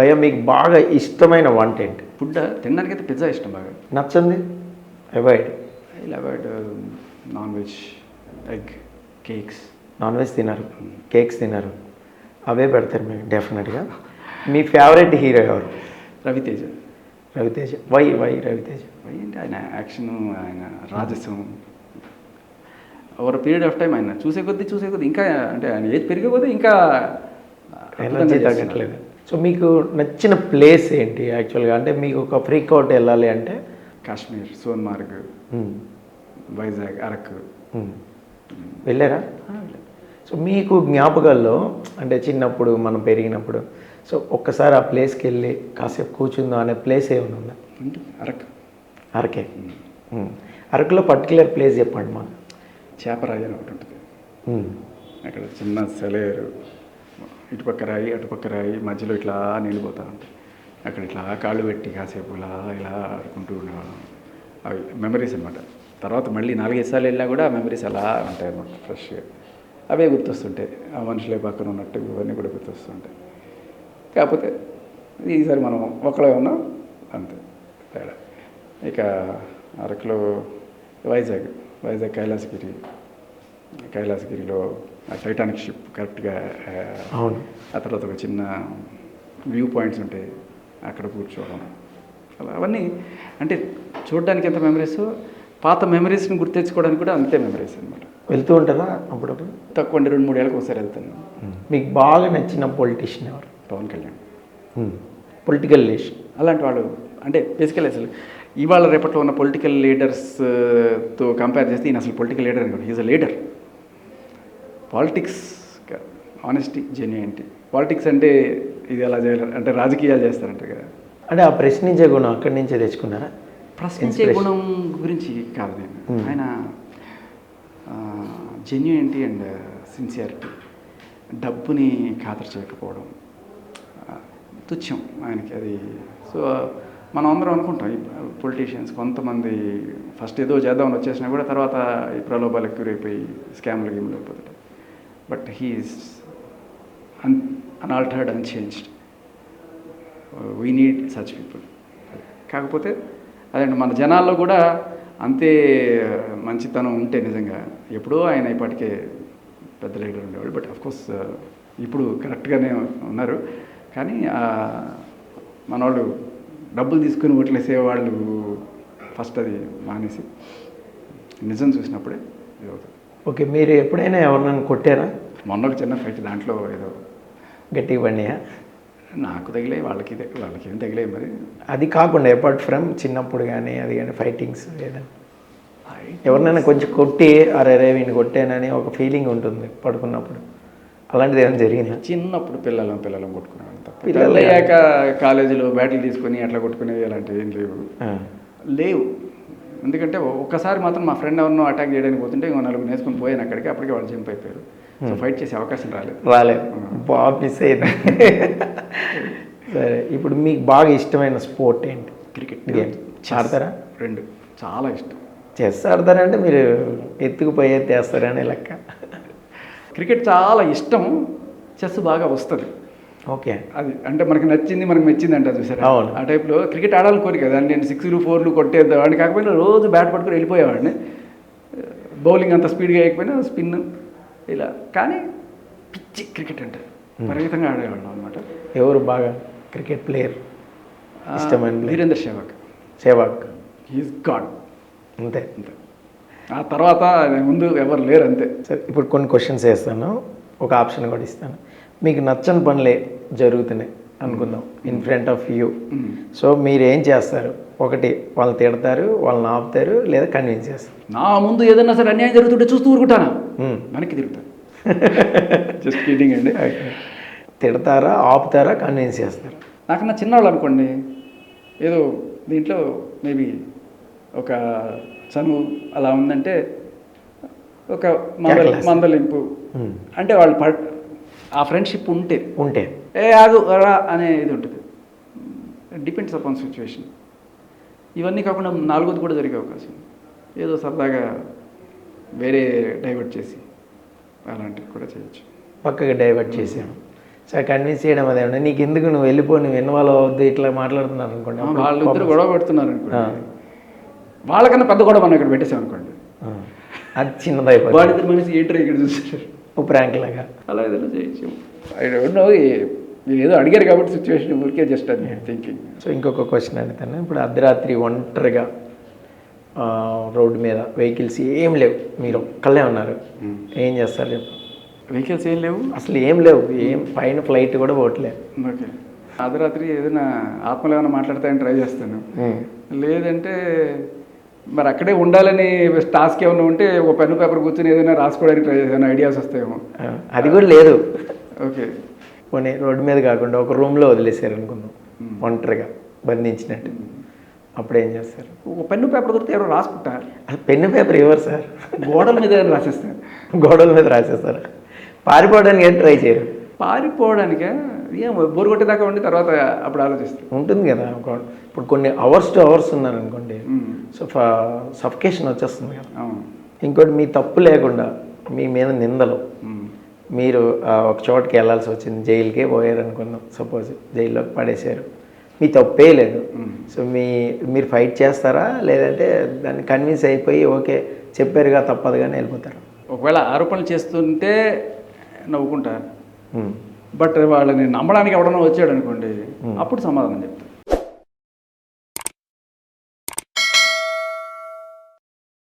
భయ మీకు బాగా ఇష్టమైన వంట ఏంటి ఫుడ్ తినడానికి అయితే పిజ్జా ఇష్టం బాగా. నచ్చంది? Avoid I it non veg egg cakes non veg తినరు కేక్స్ తినరు. అవే పెడతారు మీకు డెఫినెట్గా మీ ఫేవరెట్ హీరో ఎవరు? Ravi Teja. Raviteja. Why why Ravi Teja? ఏంటి ఆయన యాక్షన్ ఆయన రాజసం. ఓవర్ పీరియడ్ ఆఫ్ టైం ఆయన చూసే కొద్దీ చూసే కొద్దీ ఇంకా అంటే ఆయన ఏజ్ పెరిగే కొద్దీ ఇంకా ఎనర్జీ. తగ్గట్లేదు. సో మీకు నచ్చిన ప్లేస్ ఏంటి యాక్చువల్గా అంటే మీకు ఒక ఫ్రీక్ అవుట్ వెళ్ళాలి అంటే? కాశ్మీర్ సోన్మార్గ్. వైజాగ్ అరకు. వెళ్ళారా? సో మీకు జ్ఞాపకాల్లో అంటే చిన్నప్పుడు మనం పెరిగినప్పుడు సో ఒక్కసారి ఆ ప్లేస్కి వెళ్ళి కాసేపు కూర్చుందాం అనే ప్లేస్ ఏమైనా ఉందా? అరకు. అరకే మ్మ్. అరకులో పర్టికులర్ ప్లేస్ చెప్పండి మాకు. చేపరాయి అని ఒకటి ఉంటుంది. మ్మ్. అక్కడ చిన్న సెలేరు ఇటుపక్క రాయి అటుపక్క రాయి మధ్యలో ఇట్లా నిండిపోతూ ఉంటాయి. అక్కడ ఇట్లా కాళ్ళు పెట్టి కాసేపు ఇలా ఇలా ఆడుకుంటూ ఉండేవాళ్ళం. అవి మెమరీస్ అనమాట తర్వాత మళ్ళీ నాలుగైదు సార్లు వెళ్ళినా కూడా ఆ మెమరీస్ అలా ఉంటాయి అనమాట ఫ్రెష్గా. అవే గుర్తొస్తుంటాయి. ఆ మనుషులే పక్కన ఉన్నట్టు ఇవన్నీ కూడా గుర్తొస్తుంటాయి. కాకపోతే ఈసారి మనం ఒకళ్ళే ఉన్నాం అంతే. తేడా. ఇక అరకులో వైజాగ్ వైజాగ్ కైలాసగిరి కైలాసగిరిలో టైటానిక్ షిప్ కరెక్ట్గా అవును. ఆ తర్వాత ఒక చిన్న వ్యూ పాయింట్స్ ఉంటాయి అక్కడ కూర్చోవడం. అలా అవన్నీ అంటే చూడడానికి ఎంత మెమరీస్ పాత మెమరీస్ని గుర్తెచ్చుకోవడానికి కూడా అంతే మెమరీస్ అనమాట వెళ్తూ ఉంటారా అప్పుడప్పుడు? తక్కువ అంటే రెండు మూడు ఏళ్ళకి ఒకసారి వెళ్తాను. మీకు బాగా నచ్చిన పొలిటీషియన్ ఎవరు? పవన్ కళ్యాణ్. పొలిటికల్ లీషన్ అలాంటి వాడు అంటే బేసికల్ అసలు ఇవాళ రేపట్లో ఉన్న పొలిటికల్ లీడర్స్తో కంపేర్ చేస్తే ఈయన అసలు పొలిటికల్ లీడర్ అని he's a leader politics honesty genuinity politics అంటే ఇది ఎలా చేయాలి? అంటే రాజకీయాలు చేస్తారంట కదా. అంటే ఆ ప్రశ్నించే గుణం అక్కడి నుంచే తెచ్చుకున్నారా? ప్రశ్నించే. గుణం గురించి కాదు నేను. Hmm. ఆయన జెన్యూనిటీ అండ్ సిన్సియారిటీ డబ్బుని ఖాతరు చేయకపోవడం. తుచ్చం ఆయనకి అది. సో మనం అందరం అనుకుంటాం పొలిటీషియన్స్ కొంతమంది ఫస్ట్ ఏదో చేద్దామని వచ్చేసినా కూడా తర్వాత ఈ ప్రలోభాలు ఎక్కువైపోయి స్కామ్లు గేమ్లు అయిపోతుంటాయి. But he's un unaltered unchanged. We need such people కాకపోతే అదండి మన జనాల్లో కూడా అంతే మంచితనం ఉంటే నిజంగా ఎప్పుడో ఆయన ఇప్పటికే పెద్ద లీడర్ ఉండేవాడు బట్ కోర్స్ ఇప్పుడు కరెక్ట్గానే ఉన్నారు. కానీ మన మనవాళ్ళు డబ్బులు తీసుకుని ఓట్లేసే వాళ్ళు ఫస్ట్ అది మానేసి నిజం చూసినప్పుడే ఓకే మీరు ఎప్పుడైనా ఎవరినైనా కొట్టారా? మొన్న ఒక చిన్న ఫైట్ దాంట్లో ఏదో. గట్టిగా పడినాయా? నాకు తగిలే వాళ్ళకి వాళ్ళకి ఏం తగిలే మరి. అది కాకుండా అపార్ట్ ఫ్రమ్ చిన్నప్పుడు కానీ అది కానీ ఫైటింగ్స్ ఏదైనా. ఎవరినైనా కొంచెం కొట్టి అరే రే వీడిని కొట్టానని ఒక ఫీలింగ్ ఉంటుంది పడుకున్నప్పుడు. అలాంటిది ఏమైనా జరిగిందా? చిన్నప్పుడు పిల్లలం పిల్లలం కొట్టుకునేవాళ్ళం తప్ప. పిల్లలు అయ్యాక కాలేజీలో బ్యాటిల్ తీసుకొని అట్లా కొట్టుకునేవి అలాంటివి ఏం లేవు. లేవు. ఎందుకంటే ఒక్కసారి మాత్రం మా ఫ్రెండ్ ఎవరినో అటాక్ చేయడానికి పోతుంటే ఇంకో నలుగురు నేర్చుకుని పోయాను అక్కడికి అప్పటికే వాళ్ళు జంప్ అయిపోయారు. సో ఫైట్ చేసే అవకాశం రాలేదు. రాలేదు. బాగా మిస్ అయింది సరే ఇప్పుడు మీకు బాగా ఇష్టమైన స్పోర్ట్ ఏంటి? క్రికెట్. గేమ్ ఆడతారా? రెండు. చాలా ఇష్టం. చెస్ ఆడతారా అంటే మీరు ఎత్తుకుపోయే తెస్తారనే లెక్క. క్రికెట్ చాలా ఇష్టం. చెస్ బాగా వస్తుంది. ఓకే. అది అంటే మనకి నచ్చింది మనకి మెచ్చింది అంట చూసారా అవును. ఆ టైప్లో క్రికెట్ ఆడాలని కోరిక కదా నేను సిక్స్లు ఫోర్లు కొట్టేద్దామని కాకపోయినా రోజు బ్యాట్ పట్టుకుని వెళ్ళిపోయేవాడిని. బౌలింగ్ అంత స్పీడ్గా వేయకపోయినా స్పిన్ ఇలా. కానీ పిచ్చి క్రికెట్ అంటే విపరీతంగా ఆడేవాళ్ళం అనమాట ఎవరు బాగా క్రికెట్ ప్లేయర్? ఇష్టమైన. వీరేందర్ సేవాగ్ సేవాగ్ హీస్ గాడ్ అంతే. అంతే. ఆ తర్వాత ముందు ఎవరు లేరు అంతే. సరే ఇప్పుడు కొన్ని క్వశ్చన్స్ వేస్తాను. ఒక ఆప్షన్ కూడా ఇస్తాను. మీకు నచ్చని పనులే జరుగుతున్నాయి అనుకుందాం. In front of you. So మీరు ఏం చేస్తారు? ఒకటి వాళ్ళని తిడతారు వాళ్ళని ఆపుతారు లేదా కన్విన్స్ చేస్తారు. నా ముందు ఏదైనా సరే అన్యాయం జరుగుతుంటే చూస్తూ ఊరుకుంటానా? మ్మ్. వెనక్కి తిరుగుతాను జస్ట్ కిడింగ్ అండి. తిడతారా ఆపుతారా కన్విన్స్ చేస్తారు? నాకన్నా చిన్నవాళ్ళు అనుకోండి ఏదో దీంట్లో మేబీ ఒక చనువు అలా ఉందంటే ఒక మందల. మందలింపు. అంటే వాళ్ళు పడ్ ఆ ఫ్రెండ్షిప్ ఉంటే. ఉంటే. ఏ ఆగు రా అనే ఇది ఉంటుంది. డిపెండ్స్ అపాన్ సిచ్యువేషన్ ఇవన్నీ కాకుండా నాలుగోది కూడా జరిగే అవకాశం. ఏదో సరదాగా వేరే డైవర్ట్ చేసి అలాంటివి కూడా చేయొచ్చు. పక్కగా డైవర్ట్ చేసాము. సో కన్విన్స్ చేయడం అదేమన్నా నీకు ఎందుకు నువ్వు వెళ్ళిపో నువ్వు ఇన్వాల్వ్ అవద్దు ఇట్లా మాట్లాడుతున్నాను అనుకోండి. అప్పుడు వాళ్ళిద్దరు గొడవ పెడుతున్నారు అనుకోండి. వాళ్ళకన్నా పెద్ద గొడవ మనం ఇక్కడ పెట్టేసాం అనుకోండి. అది చిన్నదైపోతుంది. వాడిద్దరు మనిషి ఏంటర్ ఇక్కడ చూస్తారు ఓ ప్రాంక్ లాగా. అలా ఏదైనా చేయొచ్చు. ఐ డోంట్ నో మీరు ఏదో అడిగారు కాబట్టి సిచ్యువేషన్ ఊరికే జస్ట్ అది థింకింగ్ సో ఇంకొక క్వశ్చన్ అడుగుతాను. ఇప్పుడు అర్ధరాత్రి ఒంటరిగా రోడ్డు మీద వెహికల్స్ ఏం లేవు. మీరు ఒక్కళ్ళే ఉన్నారు. ఏం చేస్తారు చెప్పు. వెహికల్స్ ఏం లేవు? అసలు ఏం లేవు. ఏం పైన ఫ్లైట్ కూడా పోవట్లేదు. ఓకే. అర్ధరాత్రి ఏదైనా ఆత్మలు ఏమైనా మాట్లాడతాయని ట్రై చేస్తాను. లేదంటే మరి అక్కడే ఉండాలని టాస్క్ ఏమైనా ఉంటే ఒక పెన్ను పేపర్ కూర్చొని ఏదైనా రాసుకోవడానికి ట్రై చేస్తాను. ఐడియాస్ వస్తాయేమో. అది కూడా లేదు. ఓకే. పోనీ రోడ్డు మీద కాకుండా ఒక రూమ్లో వదిలేసారు అనుకుందాం. ఒంటరిగా బంధించినట్టు. అప్పుడు ఏం చేస్తారు? ఒక పెన్ను పేపర్ దొరికితే ఎవరో రాసుకుంటారు. అసలు పెన్ను పేపర్ ఇవ్వరు సార్? గోడల మీద రాసేస్తారు? గోడల మీద రాసేస్తారు. పారిపోవడానికి ఏం ట్రై చేయరు? పారిపోవడానికే? ఏం బోరు కొట్టేదాకా ఉండి తర్వాత అప్పుడు ఆలోచిస్తాం ఉంటుంది కదా ఇప్పుడు కొన్ని అవర్స్ టు అవర్స్ ఉన్నారనుకోండి సో సఫికేషన్ వచ్చేస్తుంది కదా. ఇంకోటి మీ తప్పు లేకుండా మీ మీద నిందలు. మీరు ఒక చోటుకి వెళ్ళాల్సి వచ్చింది జైలుకే పోయారు అనుకుందాం సపోజ్ జైల్లోకి పడేశారు. మీ తప్పే లేదు. సో మీ మీరు ఫైట్ చేస్తారా? లేదంటే దాన్ని కన్విన్స్ అయిపోయి ఓకే చెప్పారుగా తప్పదు కానీ వెళ్ళిపోతారు. ఒకవేళ ఆరోపణలు చేస్తుంటే నవ్వుకుంటా. బట్ వాళ్ళని నమ్మడానికి ఎవడన్నా వచ్చాడు అనుకోండి అప్పుడు సమాధానం చెప్తాను